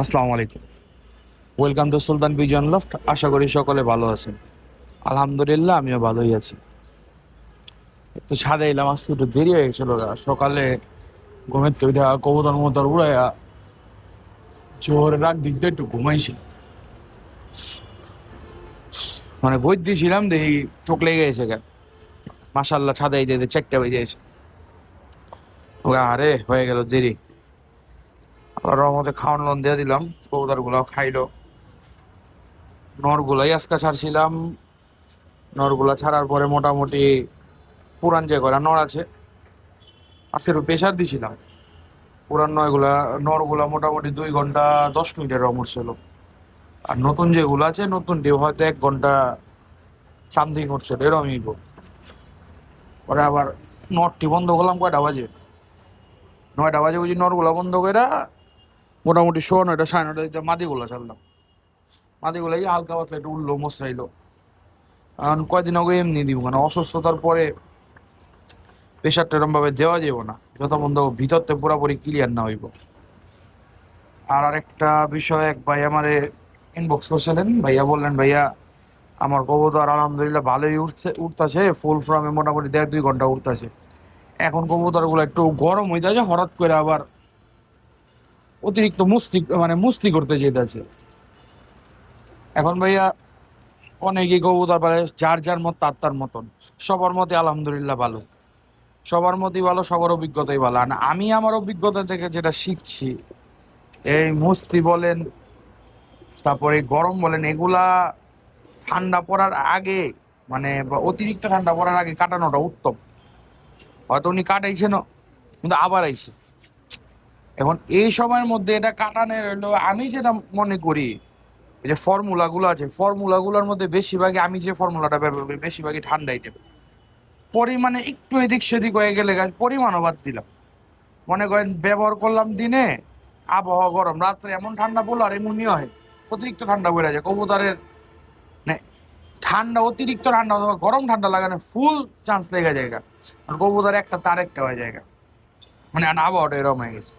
আসসালামু আলাইকুম। Welcome to Sultan Bijan loft আশা করি সকলে ভালো আছেন। আলহামদুলিল্লাহ, আমিও ভালোই আছি। একটু ছাদে এলাম, আজকে একটু দেরি হয়ে গেছিল। সকালে ঘুমের তো কবুতর মতর উড়াইয়া জোর রাত দিক দিয়ে একটু ঘুমাইছিল মানে বই দিয়েছিলাম দেখি চোখ লেগে গেছে কেন। মাসাল্লাহ ছাদে এই যে চেকটা বেজে গেছে। আরে, হয়ে গেল দেরি। আবার রহমতে খাওয়ান লোন দিয়ে দিলাম কবুতরগুলো খাইলো। নরগুলাই আজকে ছাড়ছিলাম। নরগুলা ছাড়ার পরে মোটামুটি পুরান যে করা নর আছে আজকে একটু প্রেশার দিছিলাম। পুরান নয়গুলা, নরগুলা মোটামুটি দুই ঘণ্টা দশ মিনিটের রমর ছিল আর নতুন যেগুলো আছে, নতুন ডিউ হয়তো এক ঘণ্টা সামথিং উঠছিল এরমই পরে আবার নটটি বন্ধ করলাম কয়টা বাজে? নয়টা বাজে বুঝি নরগুলা বন্ধ করে মোটামুটি শো নয়টা, সাড়ে নয়টা দিতে মাদিগুলো ছাড়লাম। মাদিগুলো এই হালকা পাতলা একটু উঠল মশরাইলো কারণ কয়দিন আগে এমনি দিব মানে অসুস্থতার পরে প্রেশারটা এরমভাবে দেওয়া যাব না। যত বন্ধ ভিতরতে পুরোপুরি ক্লিয়ার না হইব। আর আরেকটা বিষয়, এক ভাই আমারে ইনবক্স করছিলেন। ভাইয়া বললেন, ভাইয়া, আমার কবুতর আলহামদুলিল্লাহ ভালোই উঠছে উঠতেছে ফুল ফ্রমে মোটামুটি দেড় দুই ঘণ্টা উঠতেছে এখন কবুতরগুলো একটু গরম হয়ে যাচ্ছে হঠাৎ করে আবার অতিরিক্ত মুস্তি মানে মুস্তি করতে যেতেছে এখন ভাইয়া, অনেকেই কবুতর পারে যার যার মত, তার তার মতন। সবার মতে আলহামদুলিল্লাহ ভালো। সবার মতই ভালো, সবার অভিজ্ঞতাই ভালো। আর আমি আমার অভিজ্ঞতা থেকে যেটা শিখছি, এই মুস্তি বলেন, তারপরে গরম বলেন, এগুলা ঠান্ডা পড়ার আগে মানে অতিরিক্ত ঠান্ডা পড়ার আগে কাটানোটা উত্তম। হয়তো উনি কাটাইছেন কিন্তু আবার আইছে। এখন এই সময়ের মধ্যে এটা কাটানোর হলো, আমি যেটা মনে করি, এই যে ফর্মুলাগুলো আছে, ফর্মুলাগুলোর মধ্যে বেশিরভাগই আমি যে ফর্মুলাটা ব্যবহার করি, বেশিরভাগই ঠান্ডা আইটেম পরিমাণে একটু এদিক সেদিক হয়ে গেলে গাছ পরিমাণও বাদ দিলাম। মনে করেন ব্যবহার করলাম দিনে, আবহাওয়া গরম, রাত্রে এমন ঠান্ডা পড়ল আর এমনই হয়, অতিরিক্ত ঠান্ডা বেড়ে যায়। কবুতরের ঠান্ডা, অতিরিক্ত ঠান্ডা অথবা গরম ঠান্ডা লাগানো ফুল চান্স লেগে জায়গা আর কবুতর একটা, তার একটা হয়ে জায়গা মানে আবহাওয়াটা এরকম হয়ে গেছে।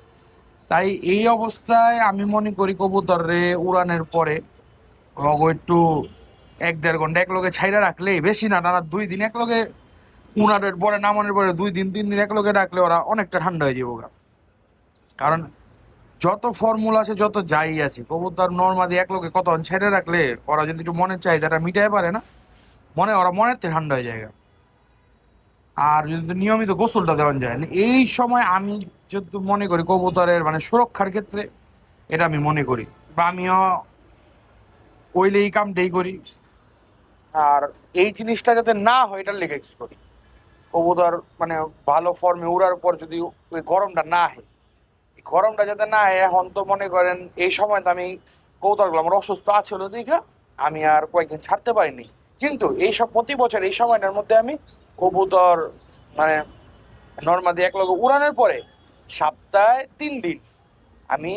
তাই এই অবস্থায় আমি মনে করি কবুতর উড়ানের পরে একটু এক দেড় ঘণ্টা এক লগে ছাইরা রাখলে বেশি না টানা দুই দিন এক লগে উনারের পরে নামানোর পরে দুই দিন, তিন দিন এক লগে রাখলে ওরা অনেকটা ঠান্ডা হয়ে যাব কারণ যত ফর্মুলা আছে, যত যাই আছে, কবুতর নর্মাদি এক লোকে কত ছেড়ে রাখলে ওরা যদি একটু মনের চাহিদাটা মিটাই পারে না, মনে ওরা মনের থেকে ঠান্ডা হয়ে যায় আর যদি তো নিয়মিত গোসলটা দেওয়া যায়, এই সময় আমি যদি মনে করি কবুতরের মানে সুরক্ষার ক্ষেত্রে, এটা আমি মনে করি। বা আমিও ওইলে এই কামটাই করি। আর এই জিনিসটা যাতে না হয়, এটার লেগে কি করি? কবুতর মানে ভালো ফর্মে উড়ার পর যদি ওই গরমটা না হয় এই গরমটা যাতে না হয় এখন তো মনে করেন এই সময় তো আমি কবুতরগুলো আমার অসুস্থ আছিল দেখা আমি আর কয়েকদিন ছাড়তে পারিনি। কিন্তু এই সব প্রতি বছর এই সময়টার মধ্যে আমি কবুতর মানে নর্মালি এক লগে উড়ানোর পরে সপ্তাহে তিন দিন। আমি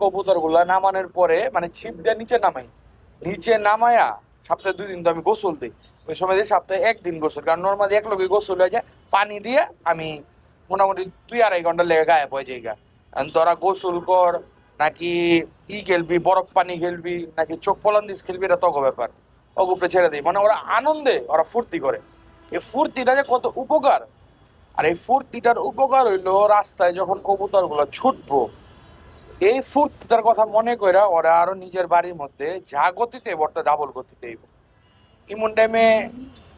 কবুতরগুলা নামানোর পরে মানে ছিপ দিয়ে নিচে নামাই। নিচে নামায়া সপ্তাহে দুই দিন তো আমি গোসল দিই। ওই সময় দিয়ে সপ্তাহে একদিন গোসল, কারণ নর্মালি এক লগে গোসল হয়ে যায়, পানি দিয়ে আমি মোটামুটি দুই আড়াই ঘণ্টা লেগে গায়েব হয়ে যাই গা। তোরা গোসল কর, নাকি ই খেলবি, বরফ পানি খেলবি, নাকি চোখ পলান্দিস খেলবি, এটা তক ব্যাপার। অগুপে ছেড়ে দিই। মানে ওরা আনন্দে, ওরা ফুর্তি করে। এই ফুর্তিটা যে কত উপকার! আর এই ফুর্তিটার উপকার হইল রাস্তায় যখন কবুতরগুলো ছুটবো। এই ফুর্তিটার কথা মনে কইরা ওরা আরও নিজের বাড়ির মধ্যে যা গতিতে বর্তা ডাবল গতিতে আইব এমন টাইমে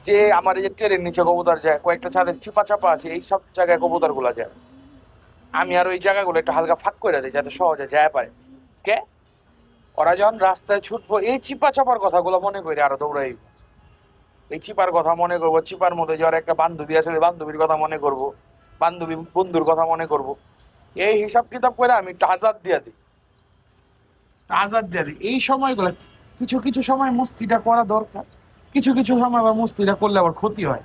যে আমার এই যে ট্রেনের নিচে কবুতর যায়, কয়েকটা ছাদের চিপা চাপা আছে, এই সব জায়গায় কবুতরগুলা যায়। আমি আর ওই জায়গাগুলো একটু হালকা ফাঁক করে দিই যাতে সহজে যায় পারে। কে? ওরা যখন রাস্তায় ছুটবো, এই চিপা চাপার কথাগুলো মনে করি আরও দৌড়াই এই চিপার কথা মনে করব, চিপার মধ্যে যার একটা বান্ধবী আছে বান্ধবীর কথা মনে করব, বান্ধবী বন্ধুর কথা মনে করব। এই হিসাব কিতাব করে আমি একটু আজাদ দিয়ে দিই। আজাদ দিয়ে দিই। এই সময়গুলো কিছু কিছু সময় মুস্তিটা করা দরকার। কিছু কিছু সময় আবার মুস্তিটা করলে আবার ক্ষতি হয়।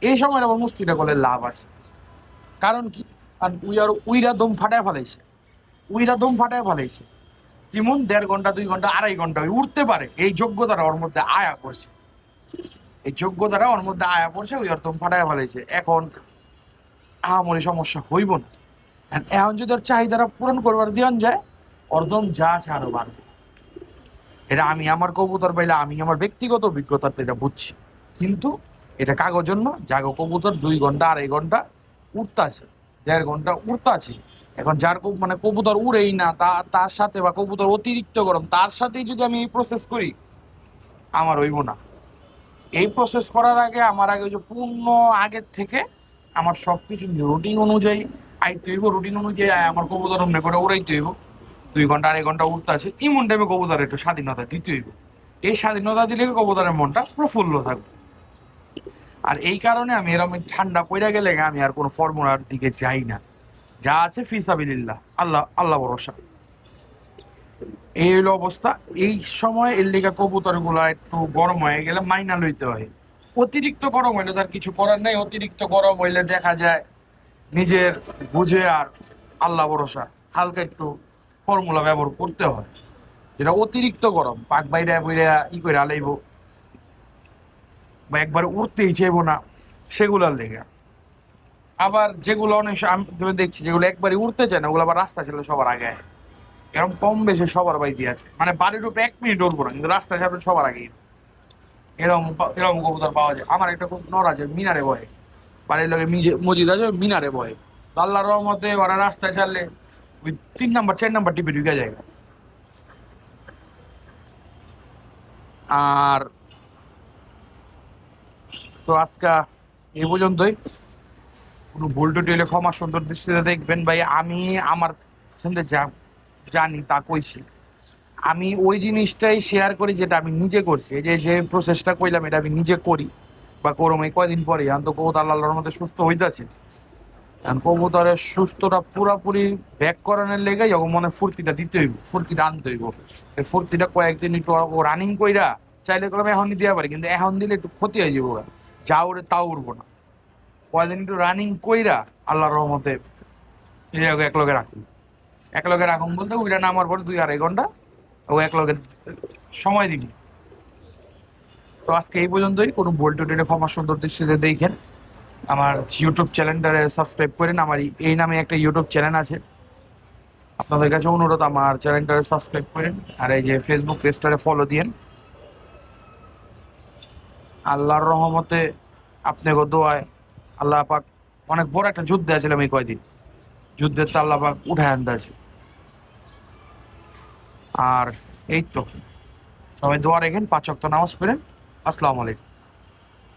এই সময় আবার মুস্তিটা করলে লাভ আছে। কারণ কি? আর উই আর উইরা দম ফাটায় ফেলাইছে। উইরা দম ফাটায় ফেলাইছে। যেমন দেড় ঘণ্টা, দুই ঘণ্টা, আড়াই ঘণ্টা উঠতে পারে। এই যোগ্যতাটা ওর মধ্যে আয়া করছে এই যোগ্যতাটা ওর মধ্যে আয়া পড়ছে, ওই আর দম ফাটায় ফেলাইছে এখন আহামরি সমস্যা হইব না। এখন যদি ওর চাহিদাটা পূরণ করবার দিয়ন যায়, অর্ধম যা আছে আরও বাড়বে। এটা আমি আমার কবুতর পাইলে আমি আমার ব্যক্তিগত অভিজ্ঞতাতে এটা বুঝছি। কিন্তু এটা কাগজ জন্য জাগো কবুতর দুই ঘণ্টা আড়াই ঘণ্টা উঠতে আছে দেড় ঘণ্টা উঠতে আছে এখন যার মানে কবুতর উড়েই না, তা, তার সাথে বা কবুতর অতিরিক্ত গরম, তার সাথেই যদি আমি এই প্রসেস করি, আমার হইব না। এই প্রসেস করার আগে, আমার আগে যে পূর্ণ আগের থেকে আমার সব কিছু রুটিন অনুযায়ী আইতে হইব রুটিন অনুযায়ী আমার কবুতর অন্য করে উড়াইতে হইব। দুই ঘণ্টা, আড়াই ঘণ্টা উঠতে আছে, ইমন টাইমে কবুতর একটু স্বাধীনতা দিতে হইব। এই স্বাধীনতা দিলে কবুতরের মনটা প্রফুল্ল থাকবে। আর এই কারণে আমি এরকম ঠান্ডা পড়ে গেলে আমি আর কোনো ফর্মুলার দিকে যাই না। যা আছে ফিসাবিল্লাহ আল্লাহ আল্লাহ ভরসা। এই হলো অবস্থা। এই সময় এর লেগা কবুতরগুলা একটু গরম হয়ে গেলে মাইনা লইতে হয়। অতিরিক্ত গরম হইলে তার কিছু করার নেই, অতিরিক্ত গরম হইলে দেখা যায় নিজের বুঝে আর আল্লাহ ভরসা, হালকা একটু ফর্মুলা ব্যবহার করতে হয়। যেটা অতিরিক্ত গরম, পাক বাইরে বইরে ই করে আলাইব। বা একবার উঠতেই চাইব না, সেগুলার লেগে। আবার যেগুলো অনেক আমি দেখছি যেগুলো একবারই উঠতে চায় না, ওগুলো আবার রাস্তা ছিল সবার আগে। এরকম কম বেশি সবার বাড়িতে আছে। মানে বাড়ির উপরে এক মিনিট উঠবো না কিন্তু রাস্তায় যাবেন সবার আগে এরকম এরকম কবুতর পাওয়া যায়। আমার একটা খুব নর আছে, মিনারে বয়ে। বাড়ির লোকে মসজিদ আছে, মিনারে বয়ে। আল্লাহ রহমতে ওরা রাস্তায় চাললে ওই তিন নম্বর, চার নাম্বার টিপে ঢুকে যায়। আর তো আজকা এই পর্যন্তই। কোনো ভুল টুটি হলে ক্ষমা সুন্দর দৃষ্টিতে দেখবেন ভাই। আমি, আমার সঙ্গে যা জানি তা কইছি। আমি ওই জিনিসটাই শেয়ার করি যেটা আমি নিজে করছি। যে যে প্রসেসটা কইলাম, এটা আমি নিজে করি। বা করম এই কয়দিন পরে, এখন তো কবুতর আল্লাহর মধ্যে সুস্থ হইতেছে। এখন কবুতরের সুস্থটা পুরাপুরি ব্যাক করানোর লেগে যখন মনে ফুর্তিটা দিতে হইব, ফুর্তিটা আনতে হইব। এই ফুর্তিটা কয়েকদিন একটু ও রানিং কইরা, চাইলে করলাম এখনই দেওয়া পারি কিন্তু এখন দিলে একটু ক্ষতি হয়ে যাব যা উড়ে তাও উড়বো না। কয়দিন একটু রানিং কইরা আল্লাহর রহমতে এক লগে রাখি। এক লগে রাখুন বলতে ওইটা নামার পরে দুই আড়াই ঘণ্টা ও এক লগে সময় দিবি। তো আজকে এই পর্যন্তই। কোনো বোল্ট টেটে ক্ষমা সুন্দর দৃষ্টিতে দেখেন। আমার ইউটিউব চ্যানেলটারে সাবস্ক্রাইব করেন। আমার এই- এই নামে একটা ইউটিউব চ্যানেল আছে। আপনাদের কাছে অনুরোধ, আমার চ্যানেলটারে সাবস্ক্রাইব করেন। আর এই যে ফেসবুক পেজটারে ফলো দিয়েন। আল্লাহর রহমতে আপনাকে দোয়ায় আল্লাহ পাক অনেক বড় একটা যুদ্ধে আছিলাম এই কয়দিন। যুদ্ধের তাল্লাবাগ উঠায় আনতে আছে। আর এই তো, সবাই দোয়া রেখেন, পাঁচ ওয়াক্ত নামাজ পড়েন। আসসালামু আলাইকুম।